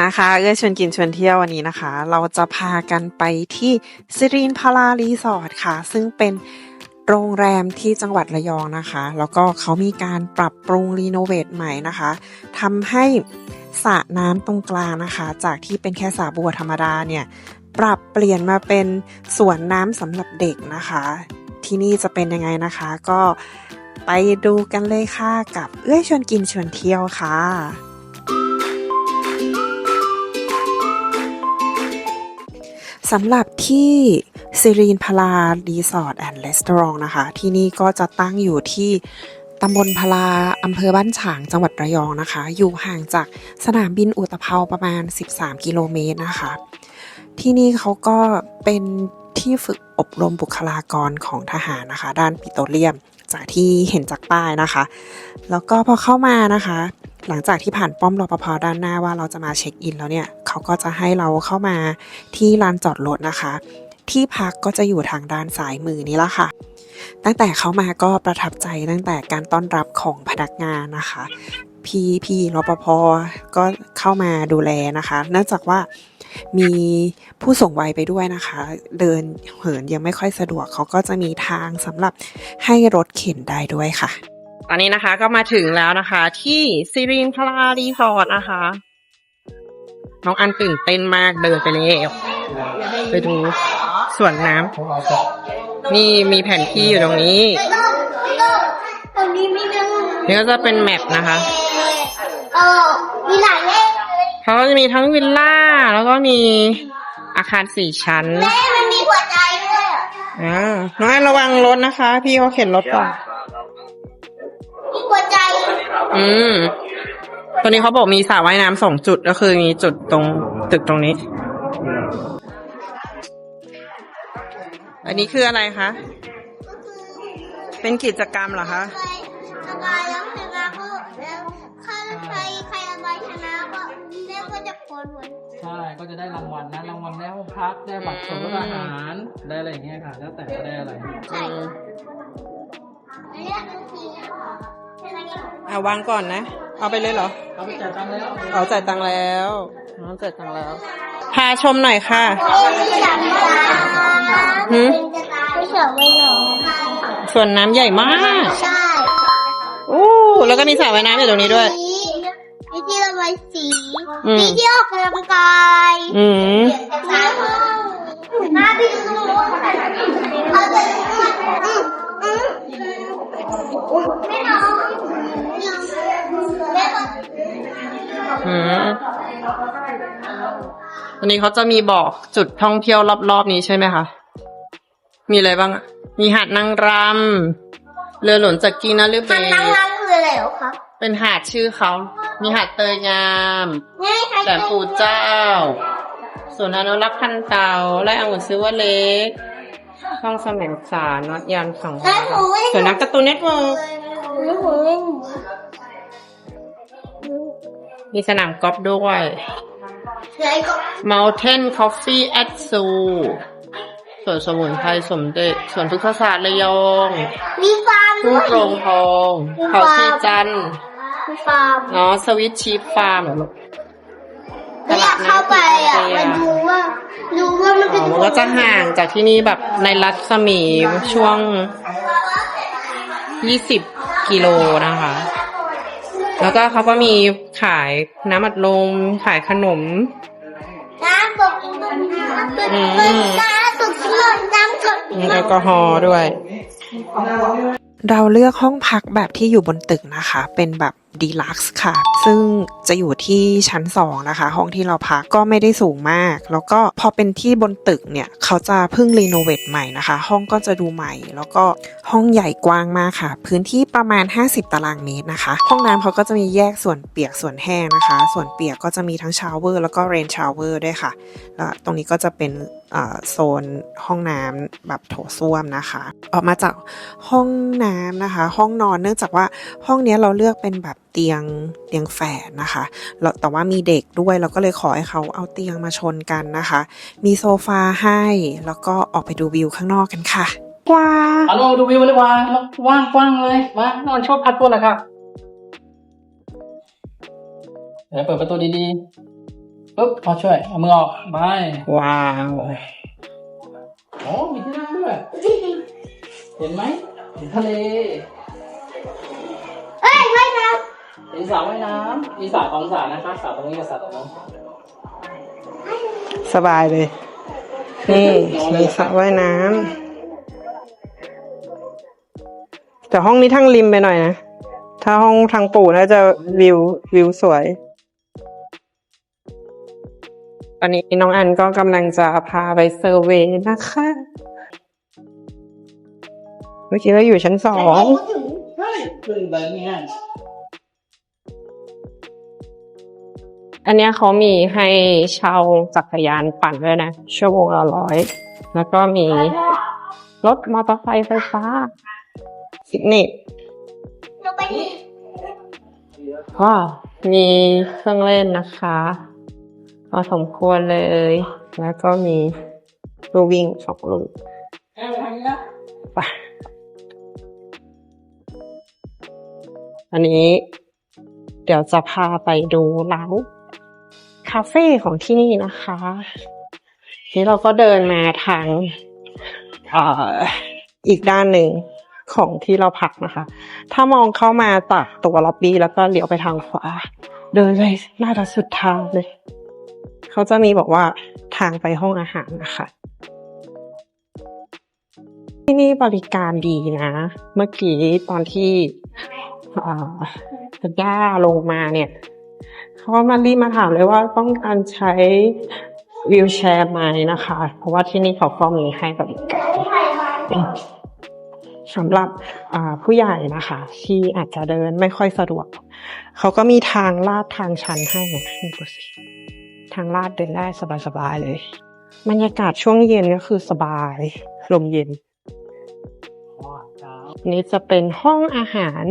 มาค่ะเอื้อชวนกินชวนเที่ยววันนี้นะคะ เราจะพากันไปที่ซิรินพารารีสอร์ทค่ะ ซึ่งเป็นโรงแรมที่จังหวัดระยองนะคะ แล้วก็เขามีการปรับปรุงรีโนเวทใหม่นะคะทำให้สระน้ำตรงกลางนะคะ จากที่เป็นแค่สระบัวธรรมดาเนี่ย ปรับเปลี่ยนมาเป็นสวนน้ำสำหรับเด็กนะคะ ที่นี่จะเป็นยังไงนะคะ ก็ไปดูกันเลยค่ะกับเอื้อยชวนกินชวนเที่ยวค่ะ สำหรับที่ซีรีนพลารีสอร์ทแอนด์รีสอร์ทนะคะ ที่นี่ก็จะตั้งอยู่ที่ตำบลพลาอำเภอบ้านฉางจังหวัดระยองนะคะ อยู่ห่างจากสนามบินอุตภเปาประมาณ 13 กิโลเมตรนะคะ ที่นี่เขาก็เป็นที่ฝึกอบรมบุคลากรของทหารนะคะ ด้านปิโตรเลียมจากที่เห็นจากป้ายนะคะ แล้วก็พอเข้ามานะคะ หลังจากที่ผ่านป้อมรปภด้านหน้าว่าเราจะมาเช็คอินแล้วเนี่ยเขาก็จะให้เราเข้ามาที่ลานจอดรถนะคะ ที่พักก็จะอยู่ทางด้านซ้ายมือนี้ละค่ะ ตั้งแต่เข้ามาก็ประทับใจตั้งแต่การต้อนรับของพนักงานนะคะ พี่พี่รปภก็เข้ามาดูแลนะคะเนื่องจากว่ามีผู้สูงวัยไปด้วยนะคะ เดินเหินยังไม่ค่อยสะดวกเขาก็จะมีทางสำหรับให้รถเข็นได้ด้วยค่ะ ตอนนี้นะคะก็มาถึงแล้วนะคะ ที่ซีรีนพลารีสอร์ทนะคะ น้องอันตื่นเต้นมากเดินไปแล้วไปดูสวนน้ำนี่มีแผนที่อยู่ตรงนี้ตรงนี้มีเรื่องนี่ก็จะเป็นแมปนะคะเออมีหลายเลขเลยเขาก็จะมีทั้งวิลล่า แล้วก็มีอาคารสี่ชั้นแม่มันมีหัวใจด้วยอะอ่าน้องอันระวังรถนะคะ พี่เขาเข็นรถก่อนมี หัวใจ อืมตอนนี้เขาบอกมีสระว่ายน้ำสองจุดก็คือมีจุดตรงตึกตรงนี้ อันนี้คืออะไรคะ เป็นกิจกรรมเหรอคะใครสบายแล้วชนะก็แล้วใครใครใครสบายชนะก็เรียกว่าจะโคนหัวใช่ ก็จะได้รางวัลนะ รางวัลได้ห้องพัก ได้บัตรส่งรถอาหาร ได้อะไรอย่างเงี้ยค่ะ แล้วแต่ว่าได้อะไรใช่อันนี้คือสีใช่ไหม อ่าวางก่อนนะ เอาไปเลยเหรอ เอาไปจ่ายตังค์แล้วเอาจ่ายตังค์แล้วน้องจ่ายตังค์แล้ว พาชมหน่อยค่ะไม่อยากตายหืมไม่เฉยไม่หรอส่วนน้ำใหญ่มาก ใช่อู้แล้วก็มีสระว่ายน้ำอยู่ตรงนี้ด้วยมีที่ระบายสี อืม มีที่ออกกำลังกายอืมสาย วันนี้เขาจะมีบอกจุดท่องเที่ยวรอบๆนี้ใช่ไหมคะ มีอะไรบ้างอะมีหาดนางรำ เรือหลวงจากกีนาลือเบทำนั่งร้านคืออะไรเหรอคะเป็นหาดชื่อเขา มีหาดเตยงามนี่ใครแหลมปู่เจ้าสวนอนุรักษ์พันเตาไร่องุ่นซิวเล็ก ช่องแสมงสารนัดยานสังแล้วหนูไม่สวนนักการ์ตูนเน็ตเวิร์กแล้วหนูไม่มีสนามกอล์ฟด้วยไหนก็ Mountain Coffee at Zoo สวนสมุนไพรสมเด็จสวนพฤกษศาสตร์ระยองมีฟาร์มทุ่งด้วยโปรงทองเขาชีจันทร์มีฟาร์มเนาะสวิตชีฟฟาร์มเหรอลูกไม่อยากเข้าไปอะมาดูว่าดูว่ามันอ๋เป็นอมันก็จะห่างจากที่นี่แบบในรัศมีช่วง 20 กิโลนะคะ แล้วก็เขาก็มีขายน้ำอัดลมขายขนม น้ำตกน้ำตกอืมน้ำตกน้ำตกมีแอลกอฮอล์ด้วย เราเลือกห้องพักแบบที่อยู่บนตึกนะคะ เป็นแบบ ดีลักซ์ค่ะ ซึ่งจะอยู่ที่ชั้น 2 นะคะ ห้องที่เราพักก็ไม่ได้สูงมาก แล้วก็พอเป็นที่บนตึกเนี่ยเขาจะเพิ่งรีโนเวทใหม่นะคะ ห้องก็จะดูใหม่ แล้วก็ห้องใหญ่กว้างมากค่ะ พื้นที่ประมาณ 50 ตารางเมตรนะคะ ห้องน้ำเขาก็จะมีแยกส่วนเปียกส่วนแห้งนะคะ ส่วนเปียกก็จะมีทั้งชาวเวอร์แล้วก็เรนชาวเวอร์ด้วยค่ะ แล้วตรงนี้ก็จะเป็นโซนห้องน้ำแบบโถส้วมนะคะ ออกมาจากห้องน้ำนะคะ ห้องนอนเนื่องจากว่าห้องนี้เราเลือกเป็นแบบเตียงเตียงแฝดนะคะแต่ว่ามีเด็กด้วยเราก็เลยขอให้เขาเอาเตียงมาชนกันนะคะ มีโซฟาให้แล้วก็ออกไปดูวิวข้างนอกกันค่ะว้าเอาลดูวิวเลยว่าว่างกว้างเลยมานอนชอบพัดตัวเลยครับเดี๋ยวเปิดประตูดี ปุ๊บพอช่วย เอามือออกไปว้าวโอ้มีที่นั่งด้วย เห็นไหมเห็นทะเลเอ้ยไม่นะมีสระว่ายน้ำมีสระของสระนะคะสระตรงนี้กับสระตรงนั้นสบายเลย นี่มีสระว่ายน้ำแต่ห้องนี้ทั้งริมไปหน่อยนะ ถ้าห้องทางปู่น่าจะวิววิวสวย อนนี้น้องอันก็กำลังจะพาไปเซอร์เวย์นะคะ เมื่อกี้เราอยู่ชั้นสอง ใช่ขึ้นไปเนี่ยอันเนี้ยเขามีให้เช่าจักรยานปั่นด้วยนะ ชั่วโมงละร้อย แล้วก็มีรถมอเตอร์ไซค์ไฟฟ้าสิกนิกลงไปนี่ว้าวมีเครื่องเล่นนะคะพ อสมควรเลย แล้วก็มีลูกวิ่งสองลูกแอบไปทางนี้นะไปอันนี้ เดี๋ยวจะพาไปดูร้านคาเฟ่ของที่นี่นะคะนี่เราก็เดินมาทางเอ่ออีกด้านหนึ่งของที่เราพักนะคะ ถ้ามองเข้ามาจากตัวล็อบบี้แล้วก็เลี้ยวไปทางขวา เดินไปน่าจะสุดทางเลย เขาจะมีบอกว่าทางไปห้องอาหารนะคะ ที่นี่บริการดีนะ เมื่อกี้ตอนที่อ่าคุณย่าลงมาเนี่ยเขามารีมาถามเลยว่าต้องการใช้วิวแชร์ไหมนะคะ เพราะว่าที่นี่เขาก็มีให้บริการสำหรับผู้ใหญ่นะคะ ที่อาจจะเดินไม่ค่อยสะดวก เขาก็มีทางลาดทางชันให้นะนี่ดูสิ ทางลาดเดินได้สบายๆเลย บรรยากาศช่วงเย็นก็คือสบาย ลมเย็นอ๋อเช้านี่จะเป็นห้องอาหาร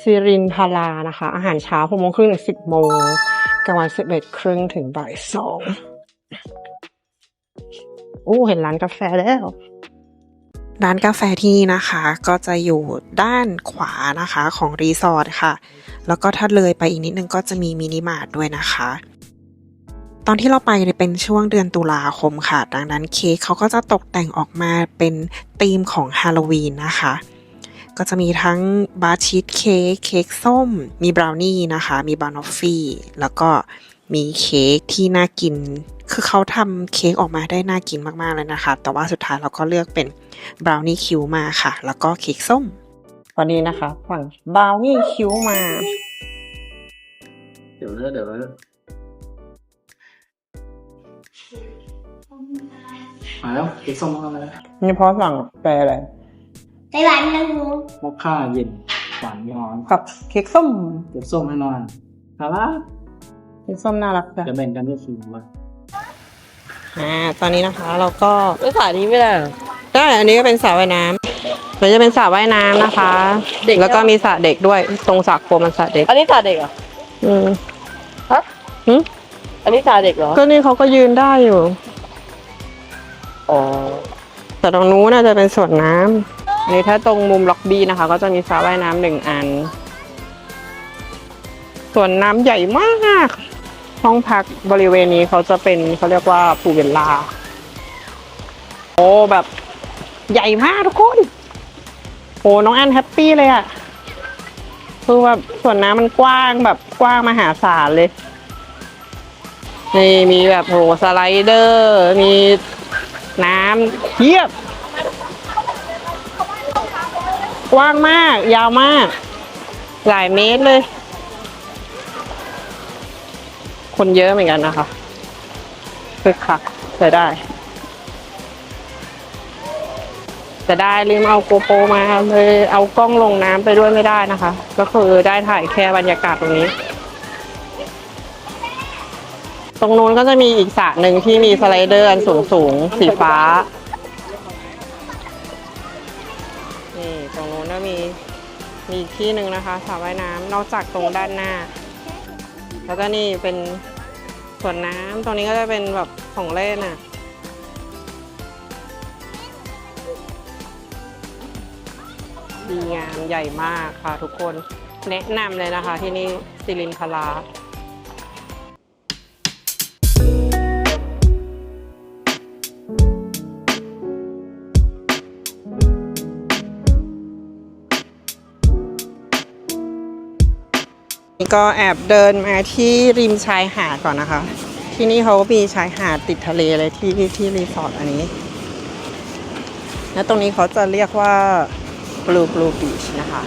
ซิรินพารานะคะ อาหารเช้าหกโมงครึ่งถึงสิบโมงกลางวันสิบเอ็ดครึ่งถึงบ่ายสองโอ้เห็นร้านกาแฟแล้ว ร้านกาแฟที่นี่นะคะ ก็จะอยู่ด้านขวานะคะของรีสอร์ทค่ะ แล้วก็ถ้าเลยไปอีกนิดนึงก็จะมีมินิมาร์ทด้วยนะคะ ตอนที่เราไปเนี่ยเป็นช่วงเดือนตุลาคมค่ะ ดังนั้นเค้กเขาก็จะตกแต่งออกมาเป็นธีมของฮาโลวีนนะคะ ก็จะมีทั้งบาร์ชีสเค้กเค้กส้ม มีบราวนี่นะคะ มีบานอฟฟี่ แล้วก็มีเค้กที่น่ากิน คือเขาทำเค้กออกมาได้น่ากินมากๆเลยนะคะ แต่ว่าสุดท้ายเราก็เลือกเป็นบราวนี่คิวมาค่ะ แล้วก็เค้กส้มตอนนี้นะคะฝั่งบราวนี่คิวมา เดี๋ยวเลิกเดี๋ยวเลิ มาแล้วเค้กส้มมาแล้วนี่เพราะสั่งแปลอะไรไปหวานนะหนูมอคค่าเย็นหวานย้อนกับเค้กส้มเก็บส้มให้นอนครับเค้กส้มน่ารักจ้ะจะแบ่งกันด้วยคิวว่าอ่าตอนนี้นะคะเราก็ไม่สายนี้ไม่ได้เหรอได้อันนี้ก็เป็นสระว่ายน้ำเราจะเป็นสระว่ายน้ำนะคะ เด็กแล้วก็มีสระเด็กด้วย ตรงสระโคมมันสระเด็ก อันนี้สายเด็กเหรออืมฮะหึอันนี้สายเด็กเหรอ ก็นี่เขาก็ยืนได้อยู่ อ๋อแต่ตรงนู้นน่าจะเป็นส่วนน้ำอันนี้ถ้าตรงมุมล็อบบี้นะคะ ก็จะมีสระว่ายน้ำหนึ่งอันสวนน้ำใหญ่มาก ห้องพักบริเวณนี้เขาจะเป็นเขาเรียกว่าพูเวลลา โอ้แบบใหญ่มากทุกคนโอ้น้องอันแฮปปี้เลยอะคือแบบส่วนน้ำมันกว้างแบบกว้างมหาศาลเลยนี่มีแบบโหสไลเดอร์ มี น้ำเยียบ กว้างมาก ยาวมาก หลายเมตรเลย คนเยอะเหมือนกันนะคะคึกคักใช้ได้ จะได้ลืมเอาโกโปรมาเลยเอากล้องลงน้ำไปด้วยไม่ได้นะคะ ก็คือได้ถ่ายแค่บรรยากาศตรงนี้ ตรงนู้นก็จะมีอีกสระหนึ่งที่มีสไลเดอร์อันสูงสูงสีฟ้า นี่ตรงนู้นก็มีมีอีกที่หนึ่งนะคะสระว่ายน้ำนอกจากตรงด้านหน้า แล้วก็นี่เป็นสวนน้ำตรงนี้ก็จะเป็นแบบของเล่นอะดีงามใหญ่มากค่ะทุกคนแนะนำเลยนะคะที่นี่ซิลินพารา ก็แอบเดินมาที่ริมชายหาดก่อนนะคะ ที่นี่เขามีชายหาดติดทะเลเลยที่ที่รีสอร์ทอันนี้ และตรงนี้เขาจะเรียกว่า Blue Blue Beach นะคะ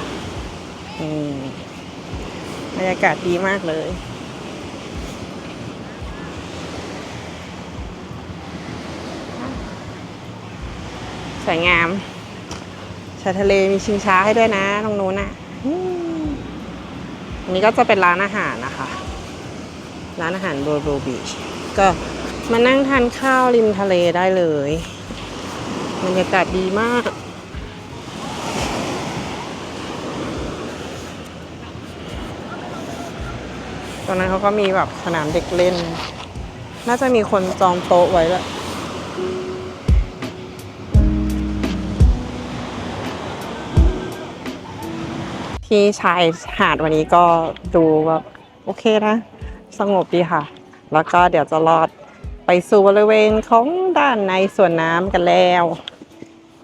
อืมบรรยากาศดีมากเลยสวยงามชายทะเลมีชิงช้าให้ด้วยนะตรงนู้นน่ะ นี้ก็จะเป็นร้านอาหารนะคะ ร้านอาหาร Blue Blue Beach ก็มานั่งทานข้าวริมทะเลได้เลยบรรยากาศดีมากตรงนั้นเขาก็มีแบบสนามเด็กเล่น น่าจะมีคนจองโต๊ะไว้แหละ ที่ชายหาดวันนี้ก็ดูแบบโอเคนะ สงบดีค่ะ แล้วก็เดี๋ยวจะลอดไปสู่บริเวณของด้านในส่วนน้ำกันแล้ว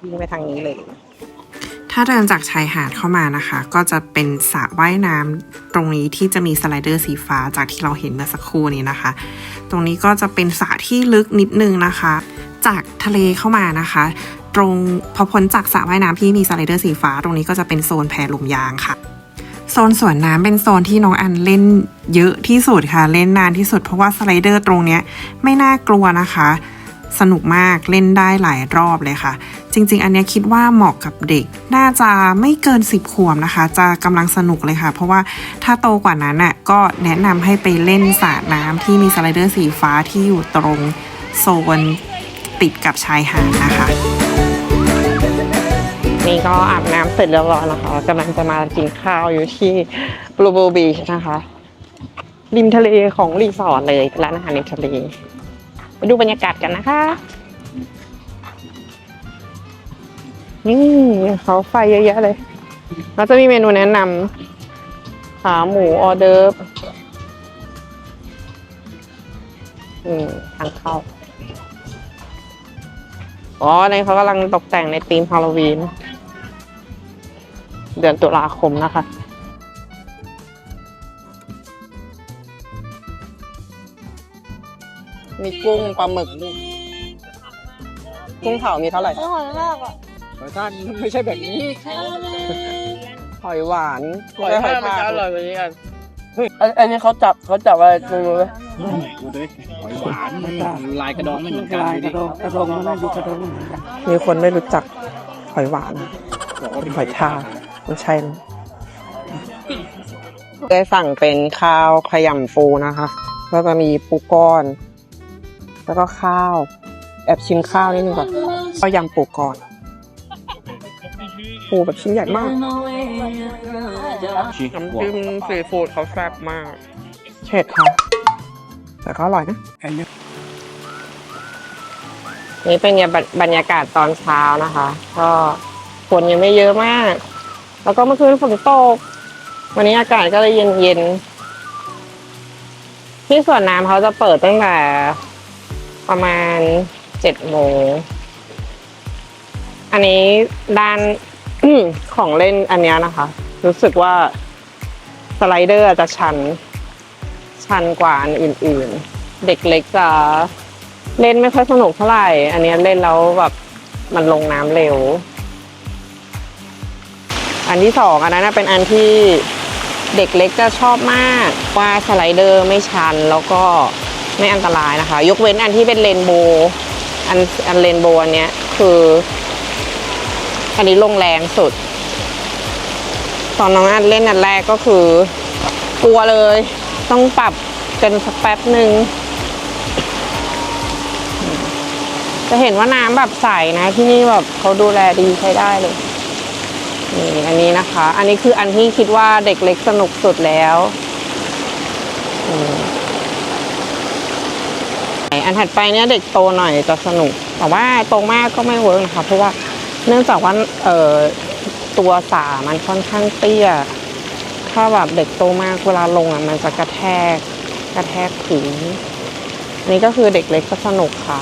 วิ่งไปทางนี้เลย ถ้าเดินจากชายหาดเข้ามานะคะ ก็จะเป็นสระว่ายน้ำตรงนี้ที่จะมีสไลเดอร์สีฟ้าจากที่เราเห็นเมื่อสักครู่นี้นะคะ ตรงนี้ก็จะเป็นสระที่ลึกนิดนึงนะคะ จากทะเลเข้ามานะคะ ตรงพอพ้นจากสระว่ายน้ำที่มีสไลเดอร์สีฟ้า ตรงนี้ก็จะเป็นโซนแพลมยางค่ะ โซนสวนน้ำเป็นโซนที่น้องอันเล่นเยอะที่สุดค่ะ เล่นนานที่สุดเพราะว่าสไลเดอร์ตรงเนี้ยไม่น่ากลัวนะคะ สนุกมากเล่นได้หลายรอบเลยค่ะ จริง ๆ อันนี้คิดว่าเหมาะกับเด็ก น่าจะไม่เกิน 10ขวบนะคะ จะกำลังสนุกเลยค่ะ เพราะว่าถ้าโตกว่านั้นน่ะก็แนะนำให้ไปเล่นสระน้ำที่มีสไลเดอร์สีฟ้าที่อยู่ตรงโซนติดกับชายหาดนะคะ นี่ก็อาบน้ำเสร็จเรียบร้อยนะคะกำลังจะมากินข้าวอยู่ที่ Blue Blue Beach นะคะ ริมทะเลของรีสอร์ทเลยร้านอาหารริมทะเลไปดูบรรยากาศกันนะคะ นี่เขาไฟเยอะแยะเลยแล้วจะมีเมนูแนะนำขาหมูออเดิร์ฟทางเข้าอ๋อในเขากำลังตกแต่งในธีมฮาโลวีน เดือนตุลาคมนะคะ มีกุ้งปลาหมึกด้วยกุ้งเผามีเท่าไหร่อร่อยมากอะหอยทากไม่ใช่แบบนี้หอยหวานหอยทากมันจะอร่อยกว่านี้กันอันอันนี้เขาจับเขาจับอะไรดูไหมดูดิหอยหวานลายกระดองไม่เหมือนกันลายกระดองกระดองมันอยู่กระดอนกันมีคนไม่รู้จักหอยหวานเป็นหอยทาก ไม่ใช่เลยได้สั่งเป็นข้าวขยำปูนะคะแล้วก็มีปูก้อน แล้วก็ข้าว แอบชิมข้าวนิดนึงก่อนข้าวยำปูก้อน ปูแบบชิ้นใหญ่มากน้ำจิ้มซีฟู้ดเขาแซ่บมากเผ็ดค่ะ แต่ก็อร่อยนะนี่เป็นบรรยากาศตอนเช้านะคะ ก็ฝนยังไม่เยอะมาก แล้วก็เมื่อคืนฝนตก วันนี้อากาศก็เลยเย็นเย็นที่สวนน้ำเขาจะเปิดตั้งแต่ประมาณเจ็ดโมง อันนี้ด้านของเล่นอันนี้นะคะ รู้สึกว่าสไลเดอร์จะชัน ชันกว่าอันอื่น ๆ เด็กเล็กจะเล่นไม่ค่อยสนุกเท่าไหร่ อันนี้เล่นแล้วแบบมันลงน้ำเร็ว นที่สองอันนั้นนะเป็นอันที่เด็กเล็กจะชอบมากว่าสไลเดอร์ไม่ชันแล้วก็ไม่อันตรายนะคะ ยกเว้นอันที่เป็นเรนโบว์อันอันเรนโบว์อันเนี้ยคือ อันนี้ลงแรงสุด ตอนน้องอันเล่นอันแรกก็คือ กลัวเลย ต้องปรับกันสักแป๊บหนึ่งจะเห็นว่าน้ำแบบใสนะที่นี่แบบเขาดูแลดีใช้ได้เลย นี่อันนี้นะคะ อันนี้คืออันที่คิดว่าเด็กเล็กสนุกสุดแล้วอันถัดไปเนี่ยเด็กโตหน่อยจะสนุก แต่ว่าโตมากก็ไม่เวิร์กนะคะ เพราะว่าเนื่องจากว่าเอ่อตัวสามันค่อนข้างเตี้ย ถ้าแบบเด็กโตมากเวลาลงอะมันจะกระแทกกระแทกพื้นอันนี้ก็คือเด็กเล็กก็สนุกค่ะ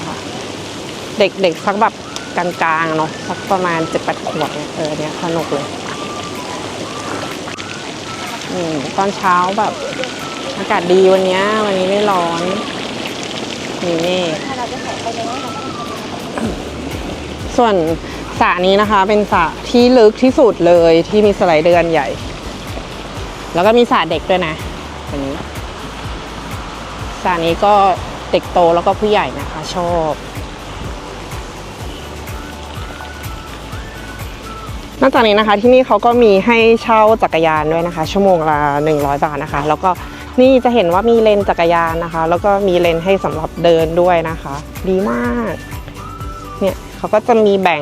เด็กๆสักแบบ กลางๆเนาะสักประมาณเจ็ดแปดขวบเนี่ยเออเนี่ยสนุกเลยอืมตอนเช้าแบบ อากาศดีวันเนี้ยวันนี้ไม่ร้อนมีเมฆส่วนสระนี้นะคะ เป็นสระที่ลึกที่สุดเลยที่มีสไลเดอร์อันใหญ่ แล้วก็มีสระเด็กด้วยนะอันนี้สระนี้ก็เด็กโตแล้วก็ผู้ใหญ่นะคะ ชอบ นอกจากนี้นะคะที่นี่เขาก็มีให้เช่าจักรยานด้วยนะคะ ชั่วโมงละ100 บาทนะคะ แล้วก็นี่จะเห็นว่ามีเลนจักรยานนะคะ แล้วก็มีเลนให้สำหรับเดินด้วยนะคะ ดีมากเนี่ยเขาก็จะมีแบ่ง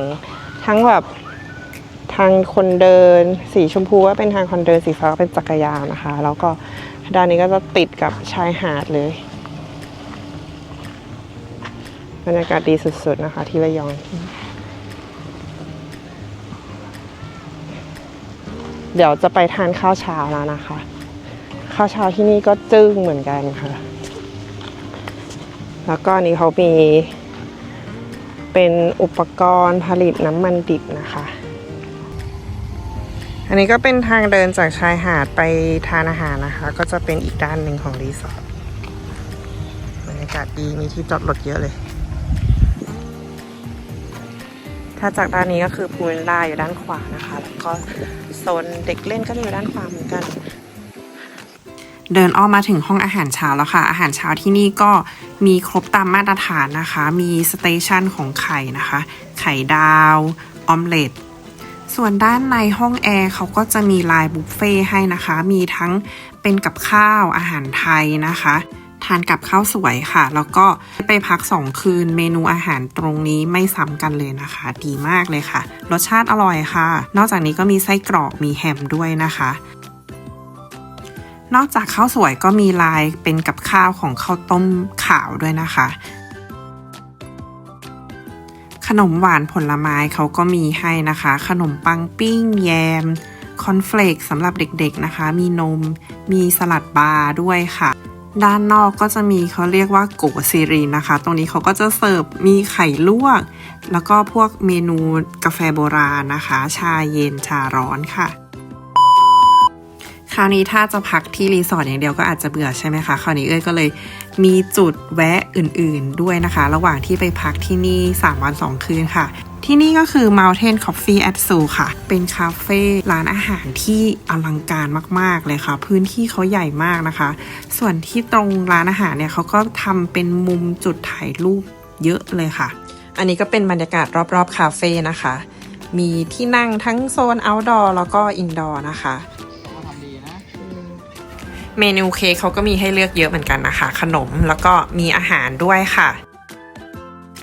ทั้งแบบทางคนเดิน สีชมพูก็เป็นทางคนเดินสีฟ้าก็เป็นจักรยานนะคะ แล้วก็ด้านนี้ก็จะติดกับชายหาดเลยบรรยากาศดีสุดๆนะคะ ที่ระยอง เดี๋ยวจะไปทานข้าวเช้าแล้วนะคะ ข้าวเช้าที่นี่ก็จึ้งเหมือนกันค่ะ แล้วก็นนี้เขามีเป็นอุปกรณ์ผลิตน้ำมันดิบนะคะ อันนี้ก็เป็นทางเดินจากชายหาดไปทานอาหารนะคะ ก็จะเป็นอีกด้านหนึ่งของรีสอร์ทบรรยากาศดีมีที่จอดรถเยอะเลย ถ้าจากด้านนี้ก็คือพูลล่าอยู่ด้านขวานะคะ แล้วก็โซนเด็กเล่นก็จะอยู่ด้านขวาเหมือนกัน เดินอ้อมมาถึงห้องอาหารเช้าแล้วค่ะ อาหารเช้าที่นี่ก็มีครบตามมาตรฐานนะคะ มีสเตชันของไข่นะคะ ไข่ดาวออมเล็ตส่วนด้านในห้องแอร์เขาก็จะมีลายบุฟเฟ่ให้นะคะ มีทั้งเป็นกับข้าวอาหารไทยนะคะ ทานกับข้าวสวยค่ะ แล้วก็ไปพักสองคืนเมนูอาหารตรงนี้ไม่ซ้ำกันเลยนะคะ ดีมากเลยค่ะ รสชาติอร่อยค่ะ นอกจากนี้ก็มีไส้กรอกมีแฮมด้วยนะคะนอกจากข้าวสวยก็มีลายเป็นกับข้าวของข้าวต้มขาวด้วยนะคะ ขนมหวานผลไม้เขาก็มีให้นะคะ ขนมปังปิ้ง แยม คอนเฟลกสำหรับเด็กๆนะคะ มีนม มีสลัดบาร์ด้วยค่ะ ด้านนอกก็จะมีเขาเรียกว่าโกซีรีนนะคะ ตรงนี้เขาก็จะเสิร์ฟมีไข่ลวก แล้วก็พวกเมนูกาแฟโบราณนะคะ ชาเย็นชาร้อนค่ะ คราวนี้ถ้าจะพักที่รีสอร์ทอย่างเดียวก็อาจจะเบื่อใช่ไหมคะคราวนี้เอ้ยก็เลยมีจุดแวะอื่นๆด้วยนะคะ ระหว่างที่ไปพักที่นี่ 3 วัน 2 คืนค่ะ ที่นี่ก็คือ Mountain Coffee at Zoo ค่ะ เป็นคาเฟ่ร้านอาหารที่อลังการมาก ๆ เลยค่ะ พื้นที่เขาใหญ่มากนะคะ ส่วนที่ตรงร้านอาหารเนี่ยเขาก็ทำเป็นมุมจุดถ่ายรูปเยอะเลยค่ะ อันนี้ก็เป็นบรรยากาศรอบ ๆ คาเฟ่นะคะ มีที่นั่งทั้งโซน outdoor แล้วก็ indoor นะคะเขาทำดีนะเมนูเค้กเขาก็มีให้เลือกเยอะเหมือนกันนะคะ ขนมแล้วก็มีอาหารด้วยค่ะ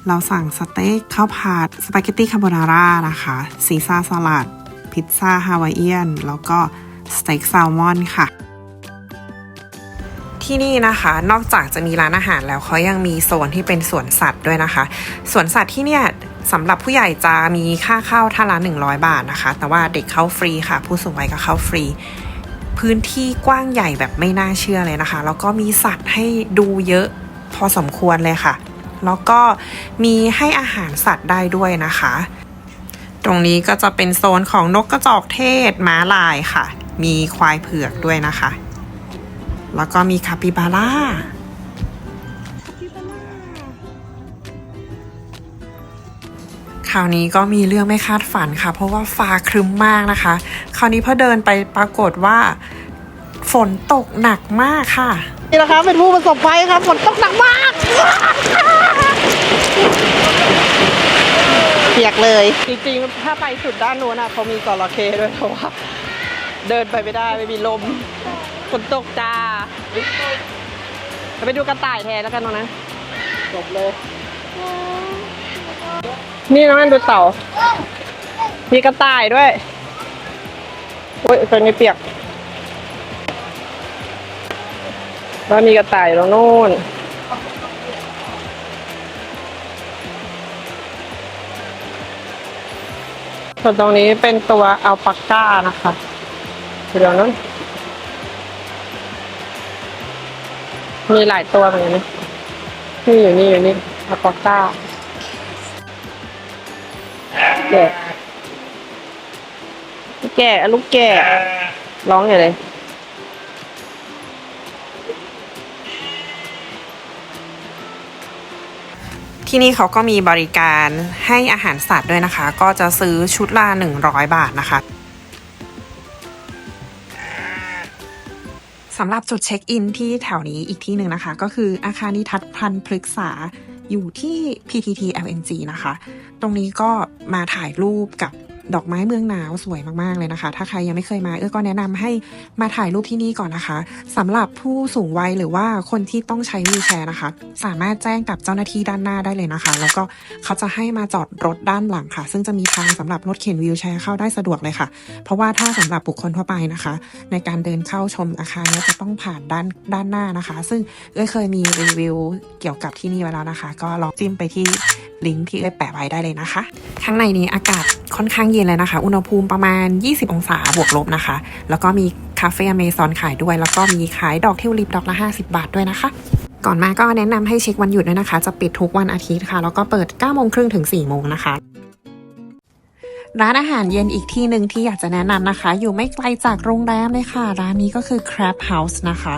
เราสั่งสเต็กข้าวผัดสปาเกตตี้คาโบนาร่านะคะซีซ่าสลัด พิซซ่าฮาวายเอียน แล้วก็สเต็กแซลมอนค่ะ ที่นี่นะคะ นอกจากจะมีร้านอาหารแล้วเขายังมีโซนที่เป็นสวนสัตว์ด้วยนะคะสวนสัตว์ที่เนี่ยสำหรับผู้ใหญ่จะมีค่าเข้าท่านละ100 บาทนะคะ แต่ว่าเด็กเข้าฟรีค่ะ ผู้สูงวัยก็เข้าฟรี พื้นที่กว้างใหญ่แบบไม่น่าเชื่อเลยนะคะ แล้วก็มีสัตว์ให้ดูเยอะพอสมควรเลยค่ะ แล้วก็มีให้อาหารสัตว์ได้ด้วยนะคะ ตรงนี้ก็จะเป็นโซนของนกกระจอกเทศม้าลายค่ะ มีควายเผือกด้วยนะคะ แล้วก็มีคาปิบาร่าคราวนี้ก็มีเรื่องไม่คาดฝันค่ะ เพราะว่าฟ้าครึ้มมากนะคะ คราวนี้พอเดินไปปรากฏว่า ฝนตกหนักมากค่ะนี่นะคะเป็นผู้ประสบภัยค่ะฝนตกหนักมาก เปียกเลย จริงๆ ถ้าไปสุดด้านโน้นอะเขามีจระเข้ด้วยแต่ว่า เดินไปไม่ได้ไม่มีลมฝนตกจ้าไปดูกระต่ายแทนแล้วกันตรงนั้นจบเลย นี่นะมันดูเต่า มีกระต่ายด้วยโอ้ยตอนนี้เปียกแล้วมีกระต่ายตรงนู้น ส่วนตรงนี้เป็นตัวอัลปาก้านะคะเดี๋ยวนั้นมีหลายตัวเหมือนกันนี่อยู่นี่อยู่นี่อัลปาก้าแกะแกะลูกแกะร้องอย่างไร ที่นี่เขาก็มีบริการให้อาหารสัตว์ด้วยนะคะ ก็จะซื้อชุดละ100 บาทนะคะสำหรับจุดเช็คอินที่แถวนี้อีกที่หนึ่งนะคะ ก็คืออาคารนิทัศน์พันพฤกษาอยู่ที่ PTT LNG นะคะ ตรงนี้ก็มาถ่ายรูปกับ ดอกไม้เมืองหนาวสวยมากๆเลยนะคะ ถ้าใครยังไม่เคยมาเออก็แนะนำให้มาถ่ายรูปที่นี่ก่อนนะคะสำหรับผู้สูงวัยหรือว่าคนที่ต้องใช้วีลแชร์นะคะ สามารถแจ้งกับเจ้าหน้าที่ด้านหน้าได้เลยนะคะ แล้วก็เขาจะให้มาจอดรถด้านหลังค่ะ ซึ่งจะมีทางสำหรับรถเข็นวีลแชร์เข้าได้สะดวกเลยค่ะ เพราะว่าถ้าสำหรับบุคคลทั่วไปนะคะ ในการเดินเข้าชมอาคารนี้จะต้องผ่านด้านด้านหน้านะคะ ซึ่งเอ้ยเคยมีรีวิวเกี่ยวกับที่นี่ไว้แล้วนะคะ ก็ลองจิ้มไปที่ลิงก์ที่เอ้ยแปะไว้ได้เลยนะคะ ข้างในนี้อากาศค่อนข้างเย็นเลยนะคะ อุณหภูมิประมาณ 20 องศาบวกลบนะคะ แล้วก็มีคาเฟ่อเมซอนขายด้วย แล้วก็มีขายดอกเทวลิปดอกละ 50 บาทด้วยนะคะ ก่อนมาก็แนะนำให้เช็ควันหยุดด้วยนะคะ จะปิดทุกวันอาทิตย์ค่ะ แล้วก็เปิด9โมงครึ่งถึง4โมงนะคะร้านอาหารเย็นอีกที่หนึ่งที่อยากจะแนะนำนะคะ อยู่ไม่ไกลจากโรงแรมเลยค่ะ ร้านนี้ก็คือ Crab House นะคะ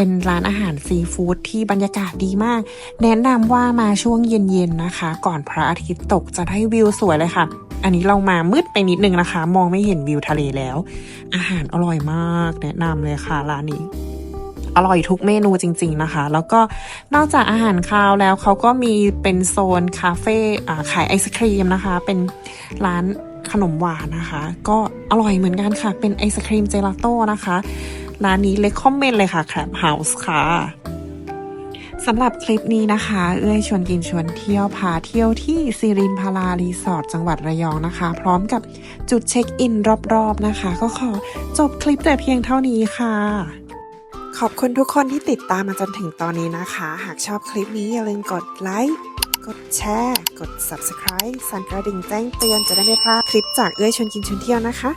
เป็นร้านอาหารซีฟู้ดที่บรรยากาศดีมาก แนะนำว่ามาช่วงเย็นๆนะคะ ก่อนพระอาทิตย์ตกจะได้วิวสวยเลยค่ะ อันนี้เรามามืดไปนิดนึงนะคะ มองไม่เห็นวิวทะเลแล้ว อาหารอร่อยมาก แนะนำเลยค่ะร้านนี้อร่อยทุกเมนูจริง ๆนะคะ แล้วก็นอกจากอาหารคาวแล้วเขาก็มีเป็นโซนคาเฟ่ขายไอศครีมนะคะ เป็นร้านขนมหวานนะคะ ก็อร่อยเหมือนกันค่ะ เป็นไอศครีมเจลาโต้นะคะ ร้านนี้เล c คอมเมนต์เลยค่ะ Crab House ค่ะสำหรับคลิปนี้นะคะ เอื้อยชวนกินชวนเที่ยวพาเที่ยวที่ซีรินพารารีสอร์ทจังหวัดระยองนะคะ พร้อมกับจุดเช็คอินรอบๆนะคะ ก็ขอจบคลิปแต่เพียงเท่านี้ค่ะ ขอบคุณทุกคนที่ติดตามมาจนถึงตอนนี้นะคะ หากชอบคลิปนี้อย่าลืมกดไลค์กดแชร์ กด subscribe สั่นกระดิ่งแจ้งเตือนจะได้ไม่พลาดคลิปจากเอื้อยชวนกินชวนเที่ยวนะคะ